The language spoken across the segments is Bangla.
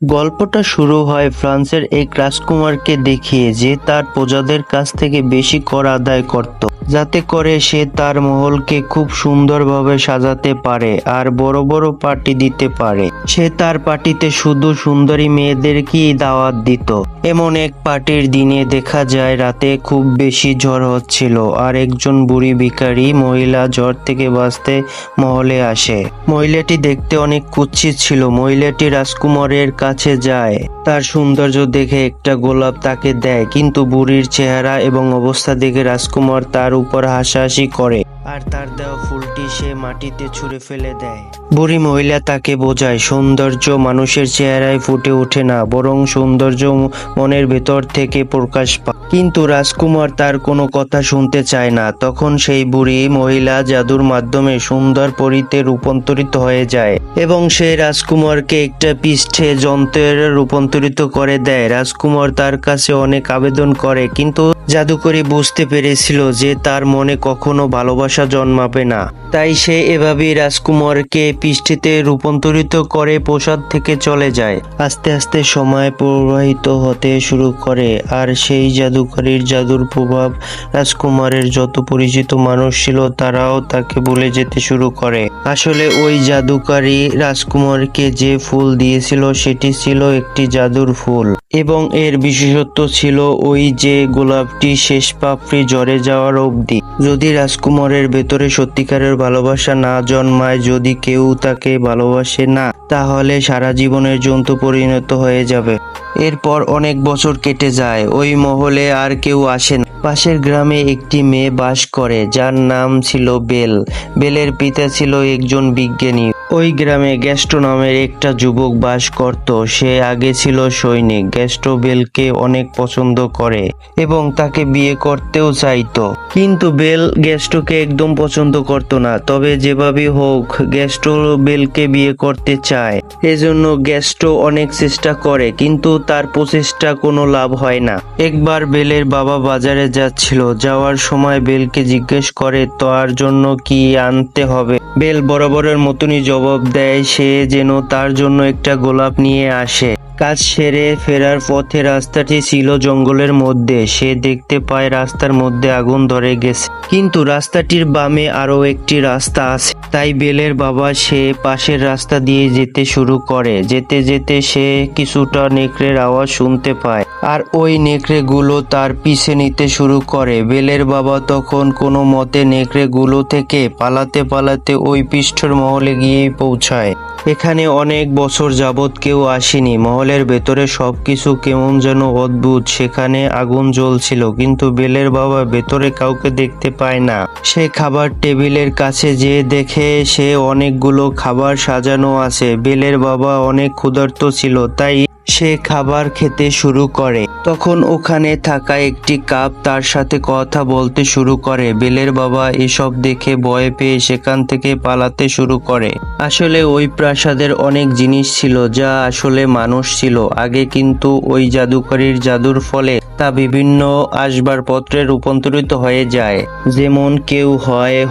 গল্পটা শুরু হয় ফ্রান্সের এক রাজকুমারকে দেখিয়ে যে তার প্রজাদের কাছ থেকে বেশি কর আদায় করত। যাতে করে সে তার মহলকে খুব সুন্দরভাবে সাজাতে পারে আর বড় বড় পার্টি দিতে পারে। সে তার পার্টিতে শুধু সুন্দরী মেয়েদেরকেই দাওয়াত দিত। এমন এক পার্টির দিনে দেখা যায় রাতে খুব বেশি ঝড় হচ্ছিল আর একজন বুড়ি ভিখারি মহিলা ঝড় থেকে বাঁচতে মহলে আসে। মহিলাটি দেখতে অনেক কুৎসিত ছিল। মহিলাটি রাজকুমারের কাছে যায়। তার সৌন্দর্য দেখে একটা গোলাপ তাকে দেয়, কিন্তু বুড়ির চেহারা এবং অবস্থা দেখে রাজকুমার তার উপর হাসাহাসি করে। আর তার দেওয়া ফুলটি সে মাটিতে ছুঁড়ে ফেলে দেয়। বুড়ি মহিলা তাকে বোঝায়, সৌন্দর্য মানুষের চেহারায় ফুটে ওঠে না, বরং সৌন্দর্য মনের ভেতর থেকে প্রকাশ পায়। কিন্তু রাজকুমার তার কোনো কথা শুনতে চায় না। তখন সেই বুড়ি মহিলা জাদুর মাধ্যমে সুন্দর পরিতে রূপান্তরিত হয়ে যায় এবং সে রাজকুমারকে একটা পৃষ্ঠে যন্ত্রের রূপান্তরিত করে দেয়। রাজকুমার তার কাছে অনেক আবেদন করে, কিন্তু জাদুকরি বুঝতে পেরেছিল যে তার মনে কখনো ভালোবাসা জন্মাবে না। তাই সে এভাবেই রাজকুমারকে পৃষ্ঠিতে রূপান্তরিত করে প্রসাদ থেকে চলে যায়। আস্তে আস্তে সময় প্রবাহিত হতে শুরু করে আর সেই জাদুকরীর জাদুর প্রভাব রাজকুমারের যত পরিচিত মানুষ ছিল তারাও তাকে ভুলে যেতে শুরু করে। আসলে ওই জাদুকারী রাজকুমারকে যে ফুল দিয়েছিল, সেটি ছিল একটি জাদুর ফুল। এবং এর বিশেষত্ব ছিল ওই যে গোলাপটি শেষ পাপড়ি জ্বরে যাওয়ার অবধি। যদি রাজকুমারের ভেতরে সত্যিকারের ভালোবাসা না জন্মায়, যদি কেউ তাকে ভালোবাসে না, তাহলে সারা জীবনের জন্তু পরিণত হয়ে যাবে। এরপর অনেক বছর কেটে যায়, ওই মহলে আর কেউ আসে না। পাশের গ্রামে একটি মেয়ে বাস করে, যার নাম ছিল বেল। বেলের পিতা ছিল একজন বিজ্ঞানী। ওই গ্রামে গ্যাস্ট্রো নামের একটা যুবক বাস করত। সে আগে ছিল সৈনিক গ্যাস্টো বেলকে অনেক পছন্দ করে এবং তাকে বিয়ে করতেও চাইতো। কিন্তু বেল গ্যাস্টোকে একদম পছন্দ করতো না। তবে যেভাবে হোক গ্যাস্টো বেলকে বিয়ে করতে চায়। এজন্য গ্যাস্ট্রো অনেক চেষ্টা করে, কিন্তু তার প্রচেষ্টা কোনো লাভ হয় না। একবার বেলের বাবা বাজারে যাচ্ছিল। যাওয়ার সময় বেলকে জিজ্ঞেস করে, তার জন্য কি আনতে হবে? বেল বরাবরের মতনই জবাব দেয় সে যেন তার জন্য একটা গোলাপ নিয়ে আসে। কাজ সেরে ফেরার পথে রাস্তাটি ছিল জঙ্গলের মধ্যে। সে দেখতে পায় রাস্তার মধ্যে আগুন ধরে গেছে। কিন্তু রাস্তাটির বামে আরও একটি রাস্তা আছে। তাই বেলের বাবা সে পাশের রাস্তা দিয়ে যেতে শুরু করে। যেতে যেতে সে কিছুটা নেকড়ের আওয়াজ শুনতে পায়। আর ওই নেকড়েগুলো তার পিছে নিতে শুরু করে। বেলের বাবা তখন কোনো মতে নেকড়েগুলো থেকে পালাতে পালাতে ওই পৃষ্ঠর মহলে গিয়ে পৌঁছায়। এখানে অনেক বছর যাবৎ কেউ আসেনি। মহলের ভেতরে সবকিছু কেমন যেন অদ্ভুত। সেখানে আগুন জ্বলছিল, কিন্তু বেলের বাবা ভেতরে কাউকে দেখতে পায় না। সে খাবার টেবিলের কাছে যেয়ে দেখে সে অনেকগুলো খাবার সাজানো আছে। বেলের বাবা অনেক ক্ষুধার্ত ছিল, তাই সে খাবার খেতে শুরু করে। তখন ওখানে থাকা একটি কাপ তার সাথে কথা বলতে শুরু করে। বেলের বাবা এসব দেখে ভয় পেয়ে সেখান থেকে পালাতে শুরু করে। আসলে ওই প্রাসাদের অনেক জিনিস ছিল যা আসলে মানুষ ছিল। আগে কিন্তু ওই জাদুকরীর জাদুর ফলে তা বিভিন্ন আসবাবপত্রে রূপান্তরিত হয়ে যায়। যেমন কেউ হয়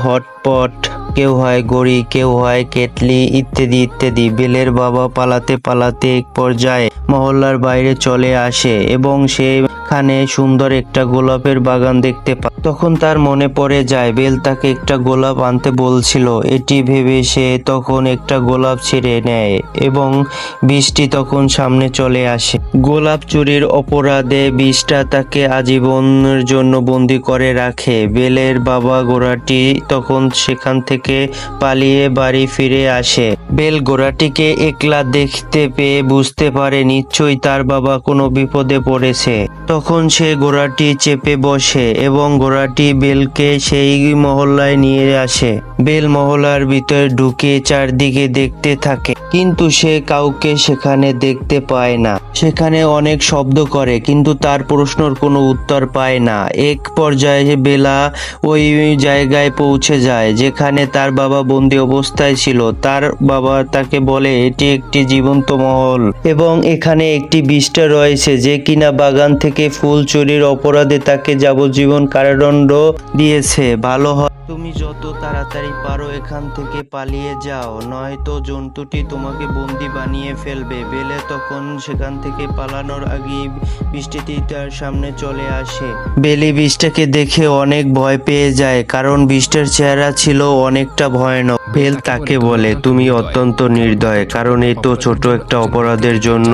হটপট কেউ হয় গড়ি, কেউ হয় কেটলি, ইত্যাদি ইত্যাদি। বেলের বাবা পালাতে পালাতে এক পর্যায়ে মহল্লার বাইরে চলে আসে এবং সেখানে সুন্দর একটা গোলাপের বাগান দেখতে পায়। তখন তার মনে পড়ে যায়, বেল তাকে একটা গোলাপ আনতে বলছিল। এটি ভেবে সে তখন একটা গোলাপ ছেড়ে নেয় এবং বৃষ্টি তখন সামনে চলে আসে। গোলাপ চুরির অপরাধে বিষটা তাকে আজীবনের জন্য বন্দি করে রাখে। বেলের বাবা গোড়াটি তখন সেখান থেকে পালিয়ে বাড়ি ফিরে আসে। বেল গোড়াটিকে একলা দেখতে পেয়ে বুঝতে পারে নিশ্চয়ই তার বাবা কোনো বিপদে পড়েছে। তখন সে ঘোড়াটি চেপে বসে এবং ঘোড়াটি বেলকে সেই মহল্লায় নিয়ে আসে। বেল মহল্লার ভিতরে ঢুকে চারদিকে দেখতে থাকে, কিন্তু সে কাউকে সেখানে দেখতে পায় না। সেখানে অনেক শব্দ করে, কিন্তু তার প্রশ্নর কোনো উত্তর পায় না। এক পর্যায়ে বেলা ওই জায়গায় পৌঁছে যায়। যেখানে তার বাবা বন্দি অবস্থায় ছিল। তার বাবা তাকে বলে, এটি একটি জীবন্ত মহল এবং এখানে একটি বিষ্টা রয়েছে যে কিনা বাগান থেকে ফুল চুরির অপরাধে তাকে যাবজ্জীবন কারাদণ্ড দিয়েছে। ভালো হয় তুমি যত তাড়াতাড়ি পারো এখান থেকে পালিয়ে যাও, নয়তো জন্তুটি তোমাকে বন্দি বানিয়ে ফেলবে। বেলে তখন সেখান থেকে পালানোর আগেই বৃষ্টিটি তার সামনে চলে আসে। বেলি বৃষ্টাকে দেখে অনেক ভয় পেয়ে যায়, কারণ বৃষ্টের চেহারা ছিল অনেকটা ভয়ানক। বেল তাকে বলে, তুমি অত্যন্ত নির্দয়, কারণ এই তো ছোট একটা অপরাধের জন্য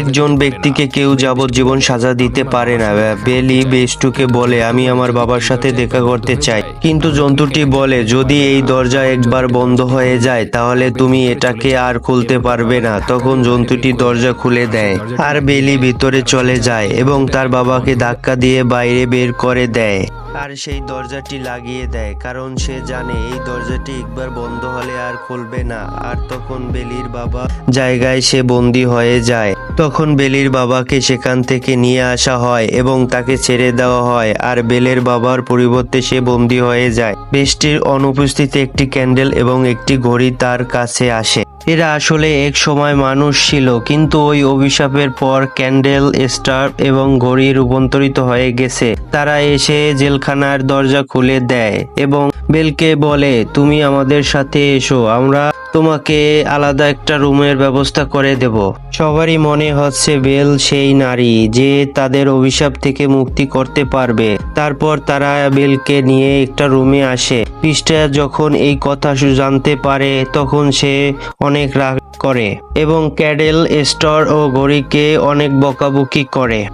একজন ব্যক্তিকে কেউ যাবজ্জীবন সাজা দিতে পারে না। বেলি বেস্টুকে বলে, আমি আমার বাবার সাথে দেখা করতে চাই, কিন্তু জন্তুটি বলে, যদি এই দরজা একবার বন্ধ হয়ে যায়, তাহলে তুমি এটাকে আর খুলতে পারবে না। তখন জন্তুটি দরজা খুলে দেয় আর বেলি ভিতরে চলে যায় এবং তার বাবাকে ধাক্কা দিয়ে বাইরে বের করে দেয়। আর সেই দরজাটি লাগিয়ে দেয়, কারণ সে জানে এই দরজাটি একবার বন্ধ হলে আর খুলবে না। আর তখন বেলির বাবা জায়গায় সে বন্দি হয়ে যায়। তখন বেলির বাবাকে সেখান থেকে নিয়ে আসা হয় এবং তাকে ছেড়ে দেওয়া হয় আর বেলের বাবার পরিবর্তে সে বন্দি হয়ে যায়। বৃষ্টির অনুপস্থিতিতে একটি ক্যান্ডেল এবং একটি ঘড়ি তার কাছে আসে। এরা আসলে এক সময় মানুষ ছিল, কিন্তু ওই অভিশাপের পর ক্যান্ডেল, স্টার এবং ঘড়ি রূপান্তরিত হয়ে গেছে। তারা এসে জেলখানার দরজা খুলে দেয় এবং বেলকে বলে, তুমি আমাদের সাথে এসো, আমরা তোমাকে আলাদা একটা রুমের ব্যবস্থা করে দেব। সবারই মনে হচ্ছে বেল সেই নারী যে তাদের অভিশাপ থেকে মুক্তি করতে পারবে। তারপর তারা বেলকে নিয়ে একটা রুমে আসে। পৃষ্ঠা যখন এই কথা জানতে পারে, তখন সে অনেক রাগ করে এবং ক্যাডেল, স্টোর ও ঘড়িকে অনেক বকাবকি করে।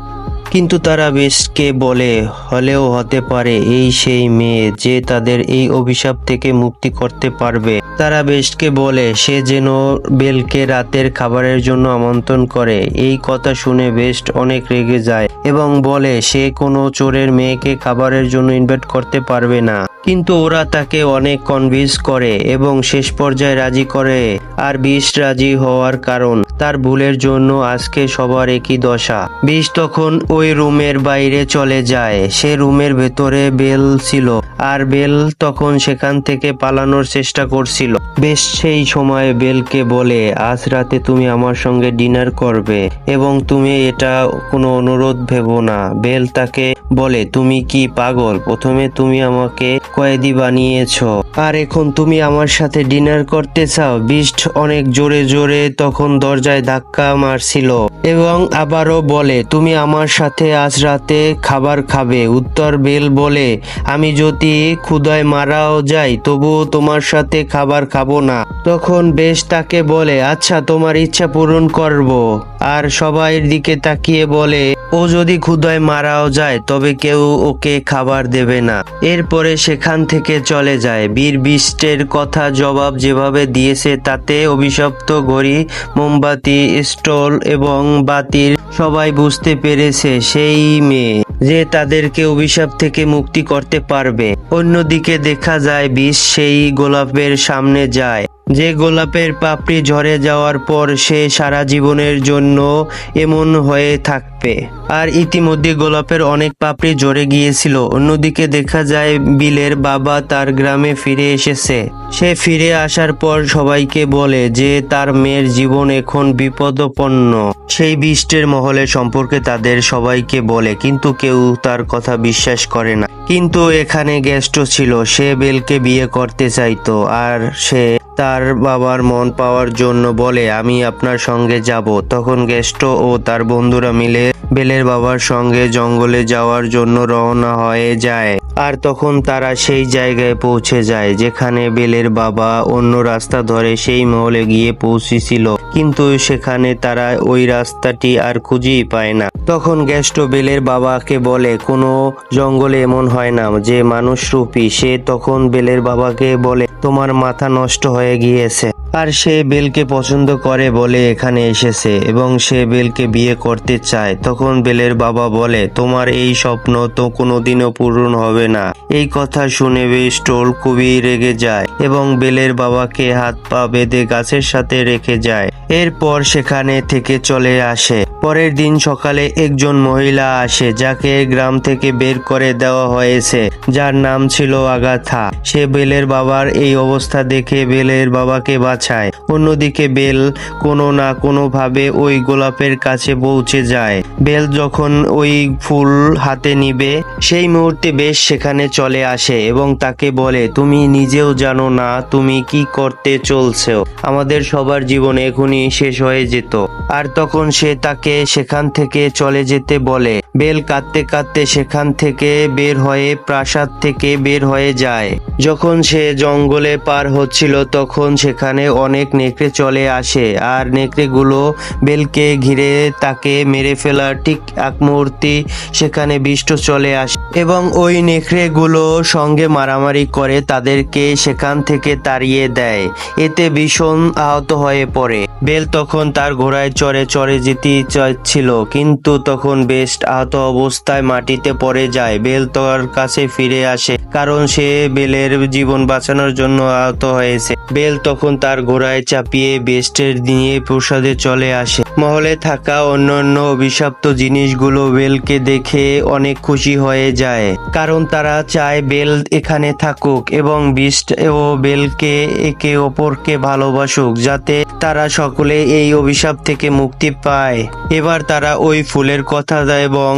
কিন্তু তারা বেশকে বলে, হলেও হতে পারে এই সেই মেয়ে যে তাদের এই অভিশাপ থেকে মুক্তি করতে পারবে। তারা বেশকে বলে, সে যেন বেলকে রাতের খাবারের জন্য আমন্ত্রণ করে। এই কথা শুনে বেস্ট অনেক রেগে যায় এবং বলে, সে কোনো চোরের মেয়েকে খাবারের জন্য ইনভাইট করতে পারবে না। কিন্তু ওরা তাকে অনেক কনভিন্স করে এবং শেষ পর্যায়ে রাজি করে। আর বিষ রাজি হওয়ার কারণ, তার ভুলের জন্য আজকে সবার একই দশা। বিষ তখন ওই রুমের বাইরে চলে যায়, সে রুমের ভেতরে বেল ছিল। আর বেল তখন সেখান থেকে পালানোর চেষ্টা করছিল। বেশ সেই সময় বেলকে বলে, আজ রাতে তুমি আমার সঙ্গে ডিনার করবে এবং তুমি এটা কোনো অনুরোধ ভেবো না। বেল তাকে বলে, তুমি কি পাগল? প্রথমে তুমি আমাকে কয়েদি বানিয়েছো। আর এখন তুমি আমার সাথে ডিনার করতে চাও? বিষ্ট অনেক জোরে জোরে তখন দরজায় ধাক্কা মারছিল এবং আবারও বলে, তুমি আমার সাথে আজ রাতে খাবার খাবে। উত্তর বেল বলে, আমি যদি ক্ষুদায় মারাও যাই তবুও তোমার সাথে খাবার খাব না। তখন বেশ তাকে বলে আচ্ছা তোমার ইচ্ছা পূরণ করব। আর সবাই দিকে তাকিয়ে বলে, ও যদি ক্ষুদায় মারাও যায়, তবে কেউ ওকে খাবার দেবে না। এরপরে সেখান থেকে চলে যায়। বীর বিষ্টের কথা জবাব যেভাবে দিয়েছে, তাতে অভিশপ্ত ঘড়ি, মোমবাতি, স্টল এবং বাতির সবাই বুঝতে পেরেছে, সেই মেয়ে যে তাদেরকে অভিশাপ থেকে মুক্তি করতে পারবে। অন্যদিকে দেখা যায়, বিষ সেই গোলাপের সামনে যায়। যে গোলাপের পাপড়ি ঝরে যাওয়ার পর সে সারা জীবনের জন্য এমন হয়ে থাকবে। আর ইতিমধ্যে গোলাপের অনেক পাপড়ি ঝরে গিয়েছিল। অন্যদিকে দেখা যায়, বিলের বাবা তার গ্রামে ফিরে এসেছে। সে ফিরে আসার পর সবাইকে বলে যে তার মেয়ের জীবন এখন বিপদপন্ন। সেই বিষ্টের মহলে সম্পর্কে তাদের সবাইকে বলে, কিন্তু কেউ তার কথা বিশ্বাস করে না। কিন্তু এখানে গেস্টও ছিল। সে বেলকে বিয়ে করতে চাইতো, আর সে তার বাবার মন পাওয়ার জন্য বলে, আমি আপনার সঙ্গে যাব। তখন গেস্ট ও তার বন্ধুরা মিলে বেলের বাবার সঙ্গে জঙ্গলে যাওয়ার জন্য রওনা হয়ে যায়। আর তখন তারা সেই জায়গায় পৌঁছে যায়, যেখানে বেলের বাবা অন্য রাস্তা ধরে সেই মহলে গিয়ে পৌঁছেছিল। কিন্তু সেখানে তারা ওই রাস্তাটি আর খুঁজেই পায় না। তখন গেস্ট বেলের বাবাকে বলে, কোনো জঙ্গলে এমন হয় না যে মানুষ রূপী। সে তখন বেলের বাবাকে বলে, তোমার মাথা নষ্ট হয়ে গিয়েছে। আর সে বেলকে পছন্দ করে বলে এখানে এসেছে এবং সে বেলকে বিয়ে করতে চায়। তখন বেলের বাবা বলে, তোমার এই স্বপ্ন তো কোনোদিনও পূরণ হবে না। এই কথা শুনে বেশ টোল খুবই রেগে যায় এবং বেলের বাবাকে হাত পা বেঁধে গাছের সাথে রেখে যায়। এরপর সেখানে থেকে চলে আসে। পরের দিন সকালে একজন মহিলা আসে, যাকে গ্রাম থেকে বের করে দেওয়া হয়েছে, যার নাম ছিল আগাথা। সে বেলের বাবার এই অবস্থা দেখে বেলের বাবাকে বাঁচায় অন্যদিকে বেল কোনো না কোনোভাবে ওই গোলাপের কাছে পৌঁছে যায়। বেল যখন ওই ফুল হাতে নিবে, সেই মুহূর্তে বেশ সেখানে চলে আসে এবং তাকে বলে, তুমি নিজেও জানো না তুমি কি করতে চলছো। আমাদের সবার জীবন এখনই শেষ হয়ে যেত। আর তখন সে তাকে সেখান থেকে চলে যেতে বলে। বেল কাঁদতে কাঁদতে সেখান থেকে বের হয়ে প্রাসাদ থেকে বের হয়ে যায়। যখন সে জঙ্গলে পার হচ্ছিল তখন সেখানে অনেক নেকড়ে চলে আসে, আর নেকড়েগুলো বেলকে ঘিরে তাকে মেরে ফেলার ঠিক এক মুহূর্তে সেখানে বিষ্ট চলে আসে এবং ওই নেকড়েগুলো সঙ্গে মারামারি করে তাদেরকে সেখান থেকে তাড়িয়ে দেয়। এতে ভীষণ আহত হয়ে পড়ে। বেল তখন তার ঘোড়ায় চড়ে চড়ে যেতে চাচ্ছিল, কিন্তু তখন বেস্ট আহত অবস্থায় মাটিতে পড়ে যায়। বেল তার কাছে ফিরে আসে, কারণ সে বেলের জীবন বাঁচানোর জন্য আহত হয়েছে। বেল তখন তার ঘোড়ায় চাপিয়ে বেস্টের নিয়ে প্রসাদে চলে আসে। মহলে থাকা অন্যান্য অভিশপ্ত জিনিসগুলো বেলকে দেখে অনেক খুশি হয়ে যায়। কারণ তারা চায় বেল এখানে থাকুক এবং বিস্ট ও বেলকে একে অপরকে ভালোবাসুক, যাতে তারা সকলে এই অভিশাপ থেকে মুক্তি পায়। এবার তারা ওই ফুলের কথা দেয় এবং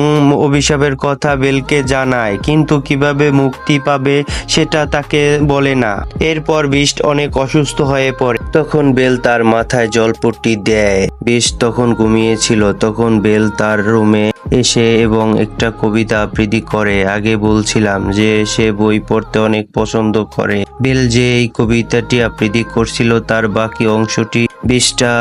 অভিশাপের কথা বেলকে জানায়, কিন্তু কীভাবে মুক্তি পাবে সেটা তাকে বলে না। এরপর বিষ্ট অনেক অসুস্থ হয়ে পড়ে। তখন বেল তার মাথায় জলপট্টি দেয়। বেশ তখন ঘুমিয়েছিল। তখন বেল তার রুমে এসে এবং একটা কবিতা আবৃত্তি করে। আগে বলছিলাম যে, সে বই পড়তে অনেক পছন্দ করে। বেল যে এই কবিতাটি আবৃত্তি করছিল, তার বাকি অংশটি বিশটা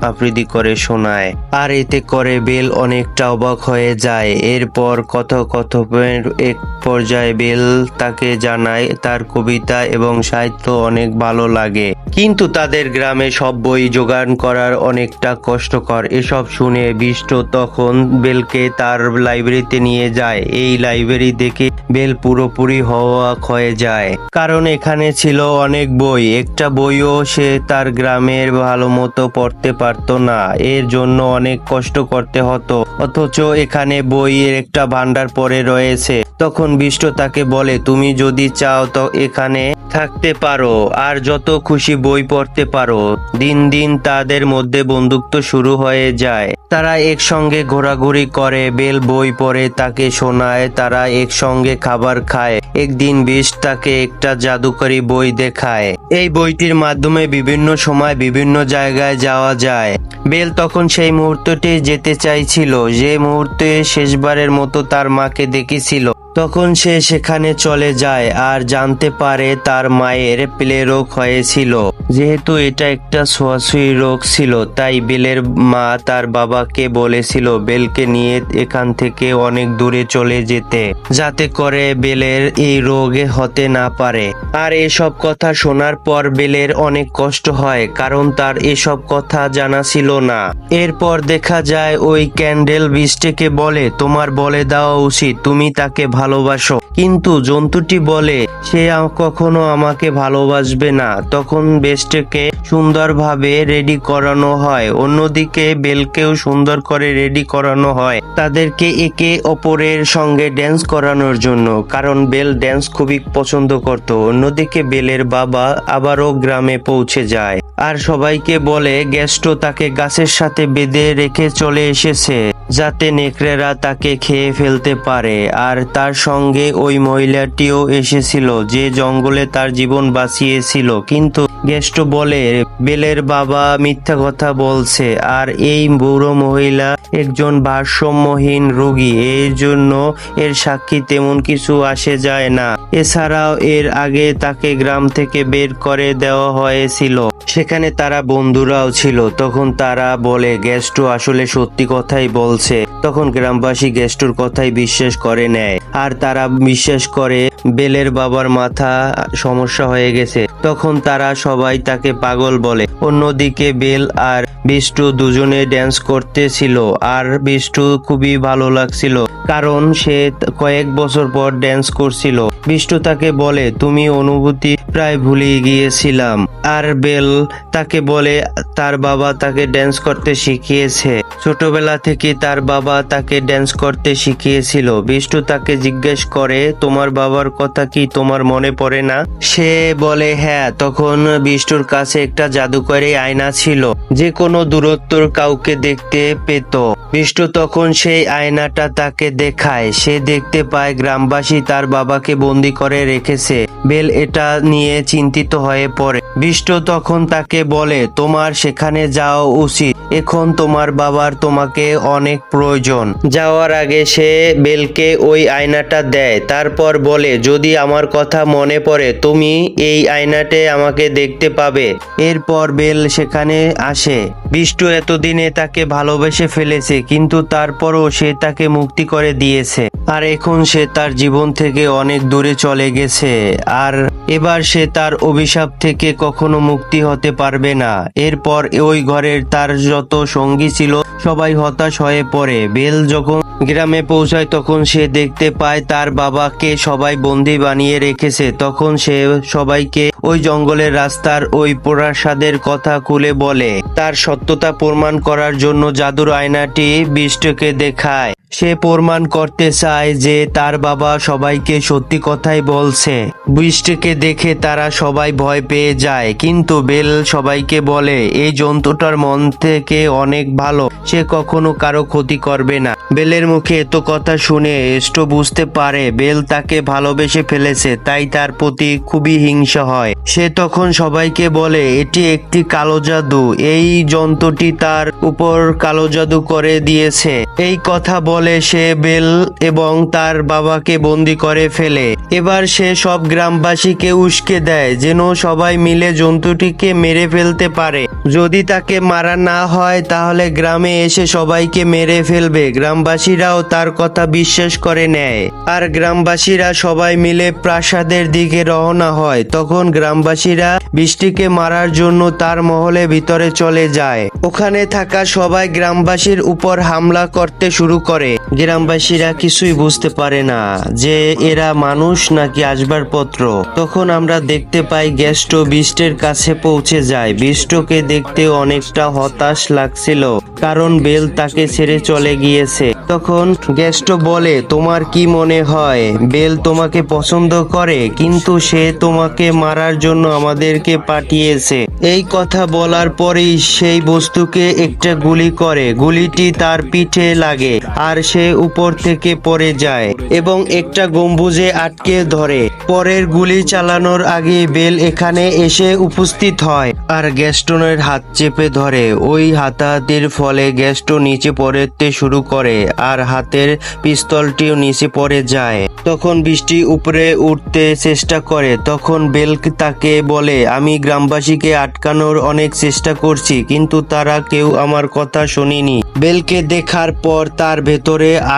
আবৃত্তি করে শোনায়। আর এতে করে বেল অনেকটা অবাক হয়ে যায়। এরপর কথোপকথনের এক পর্যায়ে বেল তাকে জানায়, তার কবিতা এবং সাহিত্য অনেক ভালো লাগে কিন্তু তাদের গ্রামে সব বই জোগাড় করার অনেকটা কষ্টকর। এসব শুনে বিষ্ট তখন বেলকে তার লাইব্রেরিতে নিয়ে যায়। এই লাইব্রেরি দেখে বেল পুরোপুরি হওয়া হয়ে যায়। কারণ এখানে ছিল অনেক বই। একটা বইও সে তার গ্রামের ভালো মতো পড়তে পারতো না। এর জন্য অনেক কষ্ট করতে হতো। অথচ এখানে বইয়ের একটা ভান্ডার পরে রয়েছে। তখন বিষ্ট তাকে বলে, তুমি যদি চাও তো এখানে থাকতে পারো। আর যত খুশি বই পড়তে পারো। দিন দিন তাদের মধ্যে বন্ধুত্ব শুরু হয়ে যায়। তারা একসঙ্গে ঘোরাঘুরি করে, বেল বই পড়ে, তাকে শোনায়, তারা একসঙ্গে খাবার খায়। একদিন বিশ তাকে একটা জাদুকরি বই দেখায়। এই বইটির মাধ্যমে বিভিন্ন সময় বিভিন্ন জায়গায় যাওয়া যায়। বেল তখন সেই মুহূর্তটি যেতে চাইছিল, যে মুহূর্তে শেষবারের মতো তার মাকে দেখেছিল। তখন সে সেখানে চলে যায় আর জানতে পারে তার মায়ের প্লে রোগ হয়েছিল। যেহেতু এটা একটা ছোঁয়াছুঁই রোগ ছিল, তাই বেলের মা তার বাবাকে বলেছিল বেলকে নিয়ে এখান থেকে অনেক দূরে চলে যেতে, যাতে করে বেলের এই রোগে হতে না পারে। আর এসব কথা শোনার পর বেলের অনেক কষ্ট হয়, কারণ তার এসব কথা জানা ছিল না। এরপর দেখা যায় ওই ক্যান্ডেল বৃষ্টিকে বলে, তোমার বলে দেওয়া উচিত, তুমি তাকে ভালোবাসো। কিন্তু জন্তুটি বলে, সে কখনো আমাকে ভালোবাসবে না। তখন বেস্টকে সুন্দরভাবে রেডি করানো হয়। অন্যদিকে বেলকেও সুন্দর করে রেডি করানো হয়। তাদেরকে একে অপরের সঙ্গে ড্যান্স করানোর জন্য, কারণ বেল ড্যান্স খুবই পছন্দ করত। অন্যদিকে বেলের বাবা আবারও গ্রামে পৌঁছে যায়। আর সবাইকে বলে গ্যাস্টো তাকে গাছের সাথে বেঁধে রেখে চলে এসেছে। যাতে নেকড়েরা তাকে খেয়ে ফেলতে পারে। আর তার সঙ্গে ওই মহিলাটিও এসেছিল যে জঙ্গলে তার জীবন বাঁচিয়েছিল। কিন্তু গেস্ট বলে, বেলের বাবা মিথ্যা কথা বলছে, আর এই বুড়ো মহিলা একজন ভারসাম্যহীন রোগী। এই জন্য এর সাক্ষী তেমন কিছু আসে যায় না। এছাড়াও এর আগে তাকে গ্রাম থেকে বের করে দেওয়া হয়েছিল। সেখানে তারা বন্ধুরাও ছিল। তখন তারা বলে গেস্টু আসলে সত্যি কথাই বলছে, তখন গ্রামবাসী গেস্টুর কথাই বিশ্বাস করে নেয়। আর তারা বিশ্বাস করে, বেলের বাবার মাথা সমস্যা হয়ে গেছে। তখন তারা সবাই তাকে পাগল বলে। অন্যদিকে বেল আর বিষ্টু দুজনে ড্যান্স করতেছিল আর বিষ্টু খুবই ভালো লাগছিল, কারণ সে কয়েক বছর পর ড্যান্স করছিল। বিষ্টু তাকে বলে, তুমি অনুভূতি প্রায় ভুলে গিয়েছিলাম। আর বেল তাকে বলে, তার বাবা তাকে ড্যান্স করতে শিখিয়েছে। ছোটবেলা থেকে তার বাবা তাকে ড্যান্স করতে শিখিয়েছিল। বিষ্টু তাকে জিজ্ঞেস করে, তোমার বাবার কথা কি তোমার মনে পড়ে না? সে বলে হ্যাঁ তখন বিষ্টুর কাছে একটা জাদুকরী আয়না ছিল, যে কোনো দূরত্বর কাউকে দেখতে পেত। বিষ্টু তখন সেই আয়নাটা তাকে দেখায়। সে দেখতে পায় গ্রামবাসী তার বাবাকে বন্দি করে রেখেছে। বেল এটা নিয়ে চিন্তিত হয়ে পড়ে। বিষ্টু তখন তাকে বলে, তোমার সেখানে যাওয়া উচিত। এখন তোমার বাবার তোমাকে অনেক প্রয়োজন। যাওয়ার আগে সে বেলকে ওই আয়নাটা দেয়। তারপর বলে, যদি আমার কথা মনে পড়ে, তুমি এই আয়নাতে আমাকে দেখতে পাবে। এরপর বেল সেখানে আসে। বিষ্টু এতদিনে তাকে ভালোবেসে ফেলেছে, কিন্তু তারপরও সে তাকে মুক্তি করে দিয়েছে। আর এখন সে তার জীবন থেকে অনেক দূরে চলে গেছে, আর এবার সে তার অভিশাপ থেকে কখনো মুক্তি হতে পারবে না। এরপর ওই ঘরের তার যত সঙ্গী ছিল, সবাই হতাশ হয়ে পড়ে। বেল যখন গ্রামে পৌঁছায়, তখন সে দেখতে পায় তার বাবাকে সবাই বন্দি বানিয়ে রেখেছে। তখন সে সবাইকে ওই জঙ্গলের রাস্তার ওই প্রাসাদের কথা খুলে বলে, তার সত্যতা প্রমাণ করার জন্য জাদুর আয়নাটি বিষ্টকে দেখায়। সে প্রমাণ করতে চায় যে তার বাবা সবাইকে সত্যি কথাই বলছে। বৃষ্টিকে দেখে তারা সবাই ভয় পেয়ে যায়, কিন্তু বেল সবাইকে বলে, এই জন্তুটার মন থেকে অনেক ভালো, সে কখনো কারও ক্ষতি করবে না। বেলের মুখে এত কথা শুনে এস্টো বুঝতে পারে, বেল তাকে ভালোবেসে ফেলেছে, তাই তার প্রতি খুবই হিংসা হয়। সে তখন সবাইকে বলে, এটি একটি কালো জাদু, এই জন্তুটি তার উপর কালো জাদু করে দিয়েছে। এই কথা বলে সে বেল এবং তার বাবাকে বন্দি করে ফেলে। এবার সে সব গ্রামবাসীকে উস্কে দেয়, যেন সবাই মিলে জন্তুটিকে মেরে ফেলতে পারে। যদি তাকে মারা না হয়, তাহলে গ্রামে এসে সবাইকে মেরে ফেলবে। গ্রামবাসীরাও তার কথা বিশ্বাস করে নেয়। আর গ্রামবাসীরা সবাই মিলে প্রাসাদের দিকে রওনা হয়। তখন গ্রামবাসীরা বৃষ্টিকে মারার জন্য তার মহলে ভিতরে চলে যায়। ওখানে থাকা সবাই গ্রামবাসীর উপর হামলা করতে শুরু করে। গ্রামবাসীরা কিছুই বুঝতে পারে না যে এরা মানুষ নাকি আসবাবপত্র। তখন আমরা দেখতে পাই গ্যাস্ট বিষ্টের কাছে পৌঁছে যায়। বিষ্টকে দেখতে অনেকটা হতাশ লাগছিল, কারণ বেল তাকে ছেড়ে চলে গিয়েছে। তখন গেস্ট বলে, তোমার কি মনে হয়, বেল তোমাকে পছন্দ করে, কিন্তু সে তোমাকে মারার জন্য আমাদেরকে পাঠিয়েছে? এই কথা বলার পরেই সেই বস্তুকে একটা গুলি করে। গুলিটি তার পিঠে লাগে, আর সে উপর থেকে পড়ে যায় এবং একটা গম্বুজে আটকে ধরে। পরের গুলি চালানোর আগে বেল এখানে এসে উপস্থিত হয় আর গ্যাস্টনের হাত চেপে ধরে। ওই হাতাহাতির ফলে গ্যাস্টো নিচে পড়তে শুরু করে আর হাতের পিস্তলটিও নিচে পড়ে যায়। তখন বৃষ্টি উপরে উঠতে চেষ্টা করে। তখন বেল তাকে বলে, আমি গ্রামবাসীকে আটকানোর অনেক চেষ্টা করছি, কিন্তু তারা কেউ আমার কথা শুনিনি। বেলকে দেখার পর তার ভেতরে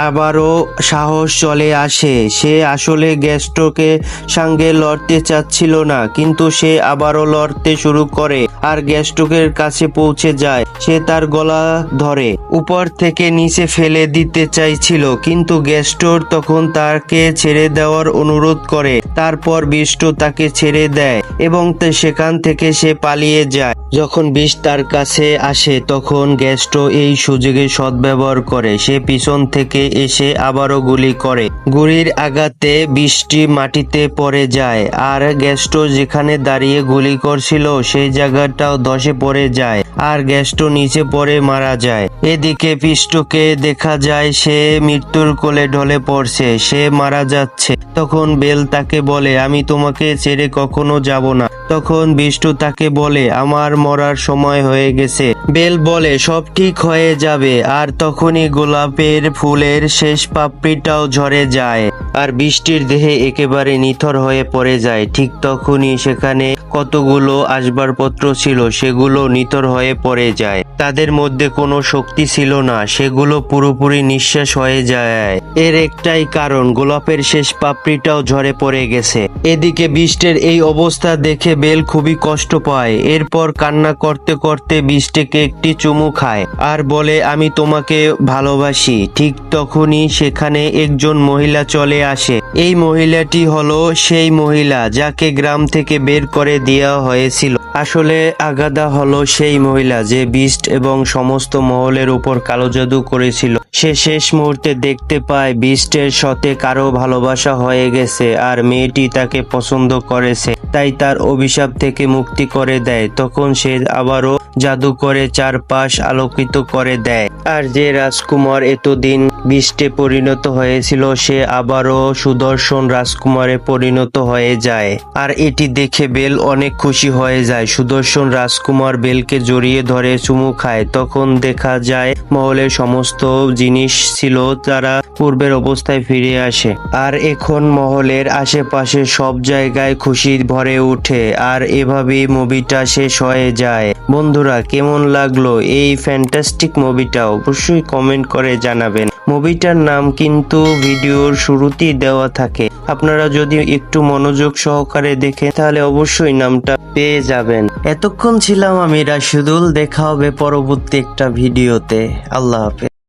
আবারও সাহস চলে আসে। সে আসলে গ্যাস্ট্রোকে সঙ্গে লড়তে চাচ্ছিল না, কিন্তু সে আবারও লড়তে শুরু করে আর গ্যাস্ট্রোকের কাছে পৌঁছে যায়। সে তার গলা ধরে, উপর থেকে নিচে ফেলে দিতে চাইছিল, কিন্তু গ্যাস্টোর তখন তাকে ছেড়ে দেওয়ার অনুরোধ করে। তারপর বিষ্ট তাকে ছেড়ে দেয় এবং সেখান থেকে সে পালিয়ে যায়। যখন বিষ তার কাছে আসে, তখন গ্যাস্টো এই সুযোগে সদ্ব্যবহার করে। সে পিছন থেকে এসে আবারও গুলি করে। গুলির আঘাতে বৃষ্টি মাটিতে পড়ে যায়, আর গ্যাস্টো যেখানে দাঁড়িয়ে গুলি করছিল সেই জায়গাটাও ধসে পড়ে যায়, আর গ্যাস্টো নিচে পড়ে মারা যায়। এদিকে পিষ্টকে দেখা যায়, সে মৃত্যুর কোলে ঢলে পড়ছে, সে মারা যাচ্ছে। তখন বেল তাকে বলে, আমি তোমাকে ছেড়ে কখনো যাব না। তখন বিষ্টু তাকে বলে, আমার মরার সময় হয়ে গেছে। বেল বলে, সব ঠিক হয়ে যাবে। আর তখনই গোলাপের ফুলের শেষ পাপড়িটাও ঝরে যায়। আর বৃষ্টির দেহে একেবারে নিথর হয়ে পড়ে যায়। ঠিক তখনই সেখানে কতগুলো আসবাবপত্র ছিল, সেগুলো নিথর হয়ে পড়ে যায়। তাদের মধ্যে কোনো শক্তি ছিল না, সেগুলো পুরোপুরি নিঃশ্বাস হয়ে যায়। এর একটাই কারণ, গোলাপের শেষ পাপড়িটাও ঝরে পড়ে গেছে। এদিকে বৃষ্টির এই অবস্থা দেখে বেল খুবই কষ্ট পায়। এরপর কান্না করতে করতে বৃষ্টিকে একটি চুমু খায় আর বলে, আমি তোমাকে ভালোবাসি। ঠিক তখনই সেখানে একজন মহিলা চলে আসে। এই মহিলাটি হলো সেই মহিলা যাকে গ্রাম থেকে বের করে দেওয়া হয়েছিল। আসলে আগাদা হলো সেই মহিলা যে বিস্ট এবং সমস্ত মহলের উপর কালো জাদু করেছিল। সে শেষ মুহূর্তে দেখতে পায় বিস্টের সাথে কারও ভালোবাসা হয়ে গেছে আর মেয়েটি তাকে পছন্দ করেছে, তাই তার অভিশাপ থেকে মুক্তি করে দেয়। তখন সে আবারও জাদু করে চারপাশ আলোকিত করে দেয়। আর যে রাজকুমার এতদিন বিষ্টে পরিণত হয়েছিল, সে আবারও সুদর্শন রাজকুমারে পরিণত হয়ে যায়। আর এটি দেখে বেল অনেক খুশি হয়ে যায়। সুদর্শন রাজকুমার বেলকে জড়িয়ে ধরে চুমু খায়। তখন দেখা যায়, মহলের সমস্ত জিনিস ছিল তারা পূর্বের অবস্থায় ফিরে আসে। আর এখন মহলের আশেপাশে সব জায়গায় খুশি ভরে ওঠে। আর এভাবেই মুভিটা শেষ হয়ে যায়। বন্ধুরা, কেমন লাগল এই ফ্যান্টাস্টিক মুভিটা? অবশ্যই কমেন্ট করে জানাবেন। মুভিটার নাম কিন্তু ভিডিওর শুরুতেই দেওয়া থাকে। আপনারা যদি একটু মনোযোগ সহকারে দেখেন, তাহলে অবশ্যই নামটা পেয়ে যাবেন। এতক্ষণ ছিলাম আমি রাশিদুল, দেখা হবে পরবর্তী একটা ভিডিওতে। আল্লাহ হাফেজ।